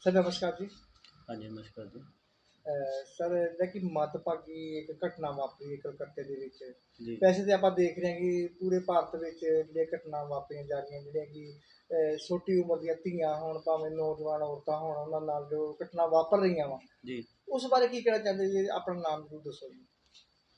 Sir ਨਮਸਕਾਰ ਜੀ। ਹਾਂਜੀ ਨਮਸਕਾਰ ਜੀ। ਅਹ ਸਰ ਜਿਹੜਾ ਕਿ ਮੱਦਭਾਗੀ ਇੱਕ ਘਟਨਾ ਵਾਪਰੀ ਹੈ ਕਲਕੱਤੇ ਦੇ ਵਿੱਚ। ਜੀ। ਵੈਸੇ ਤੇ ਆਪਾਂ ਦੇਖ ਰਹੇ ਹਾਂ ਕਿ ਪੂਰੇ ਭਾਰਤ ਵਿੱਚ ਜਿਹੜੀਆਂ ਘਟਨਾ ਵਾਪਰੀਆਂ ਜਾ ਰਹੀਆਂ ਜਿਹੜੀਆਂ ਕਿ ਅਹ ਛੋਟੀ ਉਮਰ ਦੀਆਂ ਧੀਆਂ ਹੋਣ ਭਾਵੇਂ ਨੌਜਵਾਨ ਔਰਤਾਂ ਹੋਣ ਉਹਨਾਂ ਨਾਲ ਜੋ ਘਟਨਾ ਵਾਪਰ ਰਹੀਆਂ ਵਾ। ਜੀ। ਉਸ ਬਾਰੇ ਕੀ ਕਹਿਣਾ ਚਾਹੁੰਦੇ ਜੀ? ਆਪਣਾ ਨਾਮ ਜ਼ਰੂਰ ਦੱਸੋ ਜੀ।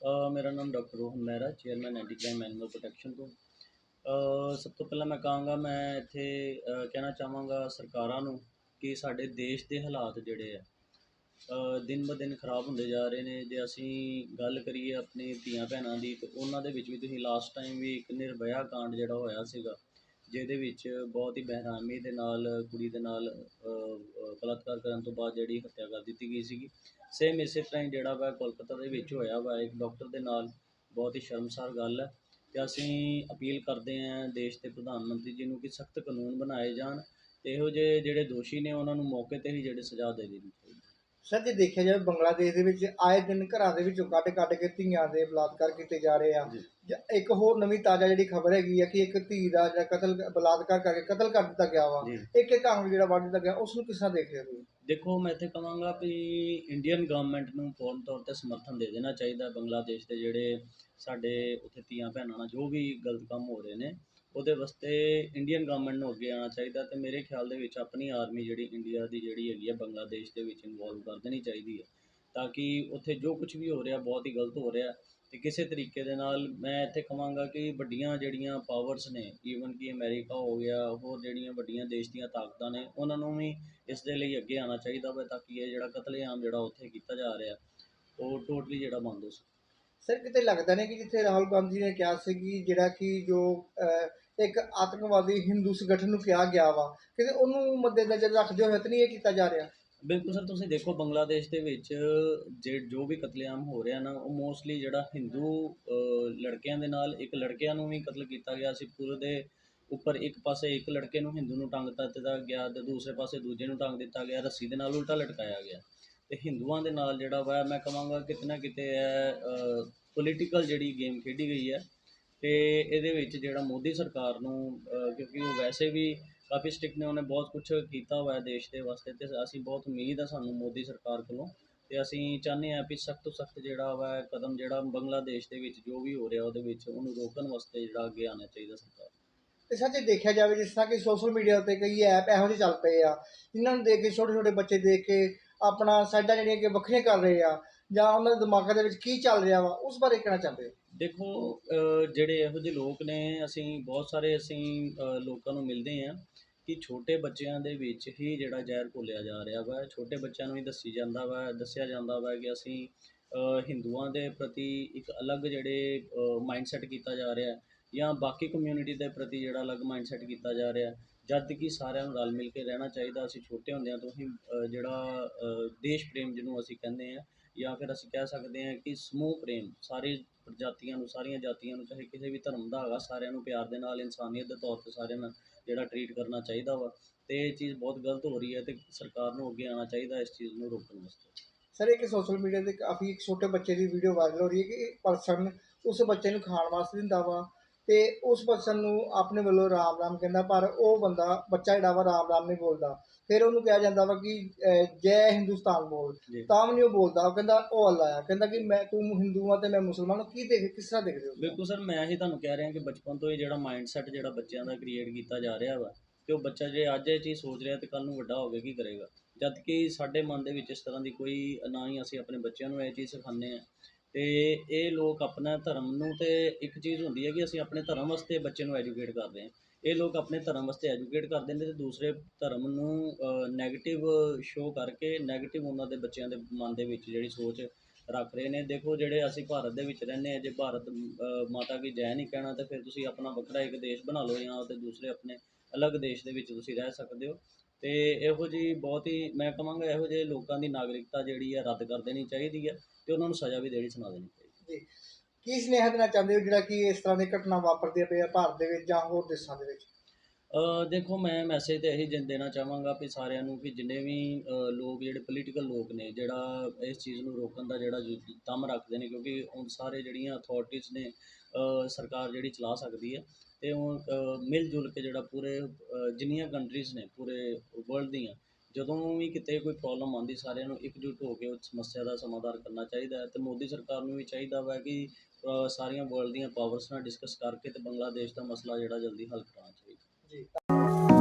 ਅ, ਮੇਰਾ ਨਾਮ doctor Rohan Mehra chairman anti crime animal protection ਤੋਂ। ਅ, ਸਭ ਤੋਂ ਪਹਿਲਾਂ ਮੈਂ ਕਹਾਂਗਾ ਮੈਂ ਇੱਥੇ ਅ, ਕਹਿਣਾ ਚਾਹਾਂਗਾ ਸਰਕਾਰਾਂ ਨੂੰ ਕਿ ਸਾਡੇ ਦੇਸ਼ ਦੇ ਹਾਲਾਤ ਜਿਹੜੇ ਆ ਦਿਨ ਬ ਦਿਨ ਖਰਾਬ ਹੁੰਦੇ ਜਾ ਰਹੇ ਨੇ, ਜੇ ਅਸੀਂ ਗੱਲ ਕਰੀਏ ਆਪਣੇ ਧੀਆਂ ਭੈਣਾਂ ਦੀ, ਤਾਂ ਉਹਨਾਂ ਦੇ ਵਿੱਚ ਵੀ ਤੁਸੀਂ ਲਾਸਟ ਟਾਈਮ ਵੀ ਇੱਕ ਨਿਰਭਇਆ ਕਾਂਡ ਜਿਹੜਾ ਹੋਇਆ ਸੀਗਾ, ਜਿਹਦੇ ਵਿੱਚ ਬਹੁਤ ਹੀ ਬੇਰਹਿਮੀ ਦੇ ਨਾਲ, ਕੁੜੀ ਦੇ ਨਾਲ ਬਲਾਤਕਾਰ ਕਰਨ ਤੋਂ ਬਾਅਦ ਜਿਹੜੀ ਹੱਤਿਆ ਕਰ ਦਿੱਤੀ ਗਈ ਸੀਗੀ। ਸੇਮ ਇਸੇ ਤਰ੍ਹਾਂ ਹੀ ਜਿਹੜਾ ਵਾ ਕੋਲਕਾਤਾ ਦੇ ਵਿੱਚ ਹੋਇਆ ਵਾ, ਇੱਕ ਡਾਕਟਰ ਦੇ ਨਾਲ ਬਹੁਤ ਹੀ ਸ਼ਰਮਸਾਰ ਗੱਲ ਹੈ। ਤੇ ਅਸੀਂ ਅਪੀਲ ਕਰਦੇ ਹਾਂ ਦੇਸ਼ ਦੇ ਪ੍ਰਧਾਨ ਮੰਤਰੀ ਜੀ ਨੂੰ ਕਿ ਸਖਤ ਕਾਨੂੰਨ ਬਣਾਏ ਜਾਣ ਤੇ ਇਹੋ ਜਿਹੇ ਜਿਹੜੇ ਦੋਸ਼ੀ ਨੇ ਉਹਨਾਂ ਨੂੰ ਮੌਕੇ ਤੇ ਹੀ ਜਿਹੜੇ ਸਜ਼ਾ ਦੇ ਦੇਣੀ ਚਾਹੀਦੀ ਸਰ ਜੇ ਦੇਖਿਆ ਜਾਵੇ ਬੰਗਲਾਦੇਸ਼ ਦੇ ਵਿੱਚ ਆਏ ਦਿਨ ਘਰਾਂ ਦੇ ਵਿੱਚੋਂ ਕੱਢ ਕੱਢ ਕੇ ਧੀਆਂ ਦੇ ਬਲਾਤਕਾਰ ਕੀਤੇ ਜਾ ਰਹੇ ਆ। ਜੀ। ਇੱਕ ਹੋਰ ਨਵੀਂ ਤਾਜ਼ਾ ਜਿਹੜੀ ਖਬਰ ਹੈਗੀ ਆ ਕਿ ਇੱਕ ਧੀ ਦਾ ਜਿਹੜਾ ਕਤਲ ਬਲਾਤਕਾਰ ਕਰਕੇ ਕਤਲ ਕਰ ਦਿੱਤਾ ਗਿਆ ਵਾ। ਇੱਕ ਇੱਕ ਅੰਗ ਜਿਹੜਾ ਵੱਢ ਦਿੱਤਾ ਗਿਆ ਉਸ ਨੂੰ ਕਿਸ ਤਰ੍ਹਾਂ ਦੇਖਦੇ ਹੋ ਤੁਸੀਂ? ਦੇਖੋ ਮੈਂ ਇੱਥੇ ਕਹਾਂਗਾ ਵੀ ਇੰਡੀਅਨ ਗਵਰਨਮੈਂਟ ਨੂੰ ਪੂਰਨ ਤੌਰ ਤੇ ਸਮਰਥਨ ਦੇ ਦੇਣਾ ਚਾਹੀਦਾ। ਬੰਗਲਾਦੇਸ਼ ਦੇ ਜਿਹੜੇ ਸਾਡੇ ਉੱਥੇ ਧੀਆਂ ਭੈਣਾਂ ਨਾਲ ਜੋ ਵੀ ਗਲਤ ਕੰਮ ਹੋ ਰਹੇ ਨੇ ਉਹਦੇ ਵਾਸਤੇ ਇੰਡੀਅਨ ਗਵਰਨਮੈਂਟ ਨੂੰ ਅੱਗੇ ਆਉਣਾ ਚਾਹੀਦਾ ਅਤੇ ਮੇਰੇ ਖਿਆਲ ਦੇ ਵਿੱਚ ਆਪਣੀ ਆਰਮੀ ਜਿਹੜੀ ਇੰਡੀਆ ਦੀ ਜਿਹੜੀ ਹੈਗੀ ਆ ਬੰਗਲਾਦੇਸ਼ ਦੇ ਵਿੱਚ ਇਨਵੋਲਵ ਕਰ ਦੇਣੀ ਚਾਹੀਦੀ ਹੈ ਤਾਂ ਕਿ ਉੱਥੇ ਜੋ ਕੁਝ ਵੀ ਹੋ ਰਿਹਾ, ਬਹੁਤ ਹੀ ਗਲਤ ਹੋ ਰਿਹਾ ਅਤੇ ਕਿਸੇ ਤਰੀਕੇ ਦੇ ਨਾਲ ਮੈਂ ਇੱਥੇ ਕਹਾਂਗਾ ਕਿ ਵੱਡੀਆਂ ਜਿਹੜੀਆਂ ਪਾਵਰਸ ਨੇ ਈਵਨ ਕਿ ਅਮੈਰੀਕਾ ਹੋ ਗਿਆ, ਹੋਰ ਜਿਹੜੀਆਂ ਵੱਡੀਆਂ ਦੇਸ਼ ਦੀਆਂ ਤਾਕਤਾਂ ਨੇ, ਉਹਨਾਂ ਨੂੰ ਵੀ ਇਸ ਦੇ ਲਈ ਅੱਗੇ ਆਉਣਾ ਚਾਹੀਦਾ ਵਾ ਤਾਂ ਕਿ ਇਹ ਜਿਹੜਾ ਕਤਲੇਆਮ ਜਿਹੜਾ ਉੱਥੇ ਕੀਤਾ ਜਾ ਰਿਹਾ, ਉਹ ਟੋਟਲੀ ਜਿਹੜਾ ਬੰਦ ਹੋ ਸਕੇ। ਸਰ, ਕਿਤੇ ਲੱਗਦਾ ਨਹੀਂ ਕਿ ਜਿੱਥੇ ਰਾਹੁਲ ਗਾਂਧੀ ਨੇ ਕਿਹਾ ਸੀ ਕਿ ਜਿਹੜਾ ਕਿ ਜੋ ਇੱਕ ਆਤੰਕਵਾਦੀ ਹਿੰਦੂ ਸੰਗਠਨ ਨੂੰ ਕਿਹਾ ਗਿਆ ਵਾ, ਕਿਤੇ ਉਹਨੂੰ ਮੱਦੇਨਜ਼ਰ ਰੱਖਦੇ ਹੋਏ ਤਾਂ ਨਹੀਂ ਇਹ ਕੀਤਾ ਜਾ ਰਿਹਾ? ਬਿਲਕੁਲ ਸਰ, ਤੁਸੀਂ ਦੇਖੋ ਬੰਗਲਾਦੇਸ਼ ਦੇ ਵਿੱਚ ਜੇ, ਜੋ ਵੀ ਕਤਲੇਆਮ ਹੋ ਰਿਹਾ ਨਾ, ਉਹ ਮੋਸਟਲੀ ਜਿਹੜਾ ਹਿੰਦੂ ਲੜਕਿਆਂ ਦੇ ਨਾਲ ਇੱਕ ਲੜਕਿਆਂ ਨੂੰ ਵੀ ਕਤਲ ਕੀਤਾ ਗਿਆ ਸੀ, ਪੂਰੇ ਦੇ ਉੱਪਰ ਇੱਕ ਪਾਸੇ ਇੱਕ ਲੜਕੇ ਨੂੰ ਹਿੰਦੂ ਨੂੰ ਟੰਗ ਦਿੱਤਾ ਗਿਆ ਤੇ ਦੂਸਰੇ ਪਾਸੇ ਦੂਜੇ ਨੂੰ ਟੰਗ ਦਿੱਤਾ ਗਿਆ, ਰੱਸੀ ਦੇ ਨਾਲ ਉਲਟਾ ਲਟਕਾਇਆ ਗਿਆ। ਤੇ ਹਿੰਦੂਆਂ ਦੇ ਨਾਲ ਜਿਹੜਾ ਵਾ, ਮੈਂ ਕਹਾਂਗਾ ਕਿਤੇ ਨਾ ਕਿਤੇ ਹੈ ਪੋਲੀਟੀਕਲ ਜਿਹੜੀ ਗੇਮ ਖੇਡੀ ਗਈ ਹੈ ਤੇ ਇਹਦੇ ਵਿੱਚ ਜਿਹੜਾ ਮੋਦੀ ਸਰਕਾਰ ਨੂੰ ਕਿਉਂਕਿ ਉਹ ਵੈਸੇ ਵੀ ਕਾਫੀ ਸਟ੍ਰਿਕਟ ਨੇ, ਉਹਨੇ ਬਹੁਤ ਕੁਝ ਕੀਤਾ ਹੋਇਆ ਦੇਸ਼ ਦੇ ਵਾਸਤੇ ਤੇ ਅਸੀਂ ਬਹੁਤ ਉਮੀਦ ਆ ਸਾਨੂੰ ਮੋਦੀ ਸਰਕਾਰ ਕੋਲੋਂ ਤੇ ਅਸੀਂ ਚਾਹੁੰਦੇ ਹਾਂ ਵੀ ਸਖਤ ਤੋਂ ਸਖਤ ਜਿਹੜਾ ਵਾ ਕਦਮ ਜਿਹੜਾ ਬੰਗਲਾਦੇਸ਼ ਦੇ ਵਿੱਚ ਜੋ ਵੀ ਹੋ ਰਿਹਾ ਉਹਦੇ ਵਿੱਚ ਉਹਨੂੰ ਰੋਕਣ ਵਾਸਤੇ ਜਿਹੜਾ ਅੱਗੇ ਆਉਣਾ ਚਾਹੀਦਾ ਸਰਕਾਰ ਨੂੰ। ਤੇ ਸਰ ਜੇ ਦੇਖਿਆ ਜਾਵੇ ਜਿਸ ਤਰ੍ਹਾਂ ਕਿ ਸੋਸ਼ਲ ਮੀਡੀਆ ਉੱਤੇ ਕਈ ਐਪ ਇਹੋ ਜਿਹੇ ਚੱਲ ਪਏ ਆ ਜਿਨ੍ਹਾਂ ਨੂੰ ਦੇਖ ਕੇ ਛੋਟੇ ਛੋਟੇ ਬੱਚੇ ਦੇਖ ਕੇ ਆਪਣਾ ਸਾਈਡਾਂ ਜਿਹੜੀਆਂ ਕਿ ਵੱਖਰੀਆਂ ਕਰ ਰਹੇ ਆ ਜਾਂ ਉਹਨਾਂ ਦੇ ਦਿਮਾਗਾਂ ਦੇ ਵਿੱਚ ਕੀ ਚੱਲ ਰਿਹਾ ਵਾ ਉਸ ਬਾਰੇ ਕਹਿਣਾ ਚਾਹੁੰਦੇ ਹੋ? ਦੇਖੋ ਅ, ਜਿਹੜੇ ਇਹੋ ਜਿਹੇ ਲੋਕ ਨੇ ਅਸੀਂ ਬਹੁਤ ਸਾਰੇ ਅਸੀਂ ਅ, ਲੋਕਾਂ ਨੂੰ ਮਿਲਦੇ ਹਾਂ ਕਿ ਛੋਟੇ ਬੱਚਿਆਂ ਦੇ ਵਿੱਚ ਹੀ ਜਿਹੜਾ ਜ਼ਹਿਰ ਘੋਲਿਆ ਜਾ ਰਿਹਾ ਵਾ। ਛੋਟੇ ਬੱਚਿਆਂ ਨੂੰ ਹੀ ਦੱਸੀ ਜਾਂਦਾ ਵਾ ਦੱਸਿਆ ਜਾਂਦਾ ਵਾ ਕਿ ਅਸੀਂ ਅ, ਹਿੰਦੂਆਂ ਦੇ ਪ੍ਰਤੀ ਇੱਕ ਅਲੱਗ ਜਿਹੜੇ ਮਾਈਂਡਸੈਟ ਕੀਤਾ ਜਾ ਰਿਹਾ ਜਾਂ ਬਾਕੀ ਕਮਿਊਨਿਟੀ ਦੇ ਪ੍ਰਤੀ ਜਿਹੜਾ ਅਲੱਗ ਮਾਈਂਡਸੈਟ ਕੀਤਾ ਜਾ ਰਿਹਾ ਜਦ ਕਿ ਸਾਰਿਆਂ ਨੂੰ ਰਲ ਮਿਲ ਕੇ ਰਹਿਣਾ ਚਾਹੀਦਾ। ਅਸੀਂ ਛੋਟੇ ਹੁੰਦਿਆਂ ਤੋਂ ਹੀ ਅ, ਜਿਹੜਾ ਅ, ਦੇਸ਼ ਪ੍ਰੇਮ ਜਿਹਨੂੰ ਅਸੀਂ ਕਹਿੰਦੇ ਹਾਂ ਜਾਂ ਫਿਰ ਅਸੀਂ ਕਹਿ ਸਕਦੇ ਹਾਂ ਕਿ ਸਮੂਹ ਪ੍ਰੇਮ, ਸਾਰੇ ਪ੍ਰਜਾਤੀਆਂ ਨੂੰ, ਸਾਰੀਆਂ ਜਾਤੀਆਂ ਨੂੰ, ਚਾਹੇ ਕਿਸੇ ਵੀ ਧਰਮ ਦਾ ਹੈਗਾ, ਸਾਰਿਆਂ ਨੂੰ ਪਿਆਰ ਦੇ ਨਾਲ, ਇਨਸਾਨੀਅਤ ਦੇ ਤੌਰ ਤੇ ਸਾਰਿਆਂ ਨਾਲ ਜਿਹੜਾ ਟਰੀਟ ਕਰਨਾ ਚਾਹੀਦਾ ਵਾ। ਤੇ ਇਹ ਚੀਜ਼ ਬਹੁਤ ਗਲਤ ਹੋ ਰਹੀ ਹੈ ਤੇ ਸਰਕਾਰ ਨੂੰ ਅੱਗੇ ਆਉਣਾ ਚਾਹੀਦਾ ਇਸ ਚੀਜ਼ ਨੂੰ ਰੋਕਣ ਵਾਸਤੇ। ਸਰ, ਇੱਕ ਸੋਸ਼ਲ ਮੀਡੀਆ ਤੇ ਕਾਫੀ ਇੱਕ ਛੋਟੇ ਬੱਚੇ ਦੀ ਵੀਡੀਓ ਵਾਇਰਲ ਹੋ ਰਹੀ ਹੈ ਕਿ ਪਰਸਨ ਉਸ ਬੱਚੇ ਨੂੰ ਖਾਣ ਵਾਸਤੇ ਦਿੰਦਾ ਵਾ ਤੇ ਉਸ ਪਰਸਨ ਨੂੰ ਆਪਣੇ ਵੱਲੋਂ ਰਾਮ ਰਾਮ ਕਹਿੰਦਾ, ਪਰ ਉਹ ਬੰਦਾ, ਬੱਚਾ ਜਿਹੜਾ ਵਾ ਰਾਮ ਰਾਮ ਨਹੀਂ ਬੋਲਦਾ। ਫਿਰ ਉਹਨੂੰ ਕਿਹਾ ਜਾਂਦਾ ਵਾ ਕਿ ਜੈ ਹਿੰਦੁਸਤਾਨ ਬੋਲ। ਤਾਂ ਵੀ ਨਹੀਂ ਉਹ ਬੋਲਦਾ ਉਹ ਕਹਿੰਦਾ ਉਹ ਅੱਲਾ ਆ। ਕਹਿੰਦਾ ਕਿ ਮੈਂ ਤੂੰ ਹਿੰਦੂ ਆ ਤੇ ਮੈਂ ਮੁਸਲਮਾਨ ਹਾਂ ਕੀ ਦੇਖ ਕਿਸ ਤਰ੍ਹਾਂ ਦੇਖਦੇ ਹੋ ਬਿਲਕੁਲ ਸਰ ਮੈਂ ਹੀ ਤੁਹਾਨੂੰ ਕਹਿ ਰਿਹਾ ਕਿ ਬਚਪਨ ਤੋਂ ਹੀ ਜਿਹੜਾ ਮਾਈਂਡਸੈਟ ਜਿਹੜਾ ਬੱਚਿਆਂ ਦਾ ਕ੍ਰੀਏਟ ਕੀਤਾ ਜਾ ਰਿਹਾ ਵਾ ਤੇ ਉਹ ਬੱਚਾ ਜੇ ਅੱਜ ਇਹ ਚੀਜ਼ ਸੋਚ ਰਿਹਾ ਤੇ ਕੱਲ ਨੂੰ ਵੱਡਾ ਹੋ ਕੇ ਕੀ ਕਰੇਗਾ? ਜਦ ਕਿ ਸਾਡੇ ਮਨ ਦੇ ਵਿੱਚ ਇਸ ਤਰ੍ਹਾਂ ਦੀ ਕੋਈ ਨਾ ਹੀ ਅਸੀਂ ਆਪਣੇ ਬੱਚਿਆਂ ਨੂੰ ਇਹ ਚੀਜ਼ ਸਿਖਾਉਂਦੇ ਆ ਤੇ ਇਹ ਲੋਕ ਆਪਣਾ ਧਰਮ ਨੂੰ ਤੇ ਇੱਕ ਚੀਜ਼ ਹੁੰਦੀ ਹੈ ਕਿ ਅਸੀਂ ਆਪਣੇ ਧਰਮ ਵਾਸਤੇ ਬੱਚੇ ਨੂੰ ਐਜੂਕੇਟ ਕਰਦੇ ਹਾਂ। ਇਹ ਲੋਕ ਆਪਣੇ ਧਰਮ ਵਾਸਤੇ ਐਜੂਕੇਟ ਕਰਦੇ ਨੇ ਅਤੇ ਦੂਸਰੇ ਧਰਮ ਨੂੰ ਨੈਗੇਟਿਵ ਸ਼ੋਅ ਕਰਕੇ ਨੈਗੇਟਿਵ ਉਹਨਾਂ ਦੇ ਬੱਚਿਆਂ ਦੇ ਮਨ ਦੇ ਵਿੱਚ ਜਿਹੜੀ ਸੋਚ ਰੱਖ ਰਹੇ ਨੇ। ਦੇਖੋ ਜਿਹੜੇ ਅਸੀਂ ਭਾਰਤ ਦੇ ਵਿੱਚ ਰਹਿੰਦੇ ਹਾਂ, ਜੇ ਭਾਰਤ ਮਾਤਾ ਕੀ ਜੈ ਨਹੀਂ ਕਹਿਣਾ ਤਾਂ ਫਿਰ ਤੁਸੀਂ ਆਪਣਾ ਵੱਖਰਾ ਇੱਕ ਦੇਸ਼ ਬਣਾ ਲਓ ਜਾਂ ਅਤੇ ਦੂਸਰੇ ਆਪਣੇ ਅਲੱਗ ਦੇਸ਼ ਦੇ ਵਿੱਚ ਤੁਸੀਂ ਰਹਿ ਸਕਦੇ ਹੋ। ਤੇ ਇਹੋ ਜੀ ਬਹੁਤ ਹੀ, ਮੈਂ ਕਹਾਂਗਾ ਇਹੋ ਜਿਹੇ ਲੋਕਾਂ ਦੀ ਨਾਗਰਿਕਤਾ ਜਿਹੜੀ ਹੈ ਰੱਦ ਕਰ ਦੇਣੀ ਚਾਹੀਦੀ ਹੈ ਤੇ ਉਹਨਾਂ ਨੂੰ ਸਜ਼ਾ ਵੀ ਦੇਣੀ ਸੁਣਾ ਦੇਣੀ ਚਾਹੀਦੀ ਜੀ। ਕੀ ਸੁਨੇਹਾ ਦੇਣਾ ਚਾਹੁੰਦੇ ਹੋ ਜਿਹੜਾ ਕਿ ਇਸ ਤਰ੍ਹਾਂ ਦੀ ਘਟਨਾ ਵਾਪਰਦੀਆਂ ਪਈਆਂ ਭਾਰਤ ਦੇ ਵਿੱਚ ਜਾਂ ਹੋਰ ਦੇਸ਼ਾਂ ਦੇ ਵਿੱਚ? ਅ, ਦੇਖੋ ਮੈਂ ਮੈਸੇਜ ਤੇ ਇਹੀ ਜਨ ਦੇਣਾ ਚਾਹਾਂਗਾ ਵੀ ਸਾਰਿਆਂ ਨੂੰ ਕਿ ਜਿੰਨੇ ਵੀ ਅ, ਲੋਕ ਜਿਹੜੇ ਪੋਲੀਟੀਕਲ ਲੋਕ ਨੇ ਜਿਹੜਾ ਇਸ ਚੀਜ਼ ਨੂੰ ਰੋਕਣ ਦਾ ਜਿਹੜਾ ਜੋ ਦਮ ਰੱਖਦੇ ਨੇ ਕਿਉਂਕਿ ਹੁਣ ਸਾਰੇ ਜਿਹੜੀਆਂ ਅਥਾਰਟੀਜ਼ ਨੇ ਅ, ਸਰਕਾਰ ਜਿਹੜੀ ਚਲਾ ਸਕਦੀ ਹੈ ਤੇ ਉਹ ਅ, ਮਿਲ ਜੁਲ ਕੇ ਜਿਹੜਾ ਪੂਰੇ ਅ, ਜਿੰਨੀਆਂ ਕੰਟਰੀਜ਼ ਨੇ ਪੂਰੇ ਵਰਲਡ ਦੀਆਂ ਜਦੋਂ ਵੀ ਕਿਤੇ ਕੋਈ ਪ੍ਰੋਬਲਮ ਆਉਂਦੀ, ਸਾਰਿਆਂ ਨੂੰ ਇਕਜੁੱਟ ਹੋ ਕੇ ਉਸ ਸਮੱਸਿਆ ਦਾ ਸਮਾਧਾਨ ਕਰਨਾ ਚਾਹੀਦਾ ਹੈ ਤੇ ਮੋਦੀ ਸਰਕਾਰ ਨੂੰ ਵੀ ਚਾਹੀਦਾ ਵਾ ਕਿ ਸਾਰੀਆਂ ਵਰਲਡ ਦੀਆਂ ਪਾਵਰਸ ਨਾਲ ਡਿਸਕਸ ਕਰਕੇ ਅਤੇ ਬੰਗਲਾਦੇਸ਼ ਦਾ ਮਸਲਾ ਜਿਹੜਾ ਜਲਦੀ ਹੱਲ ਕਰਾਉਣਾ ਚਾਹੀਦਾ। ਜੀ।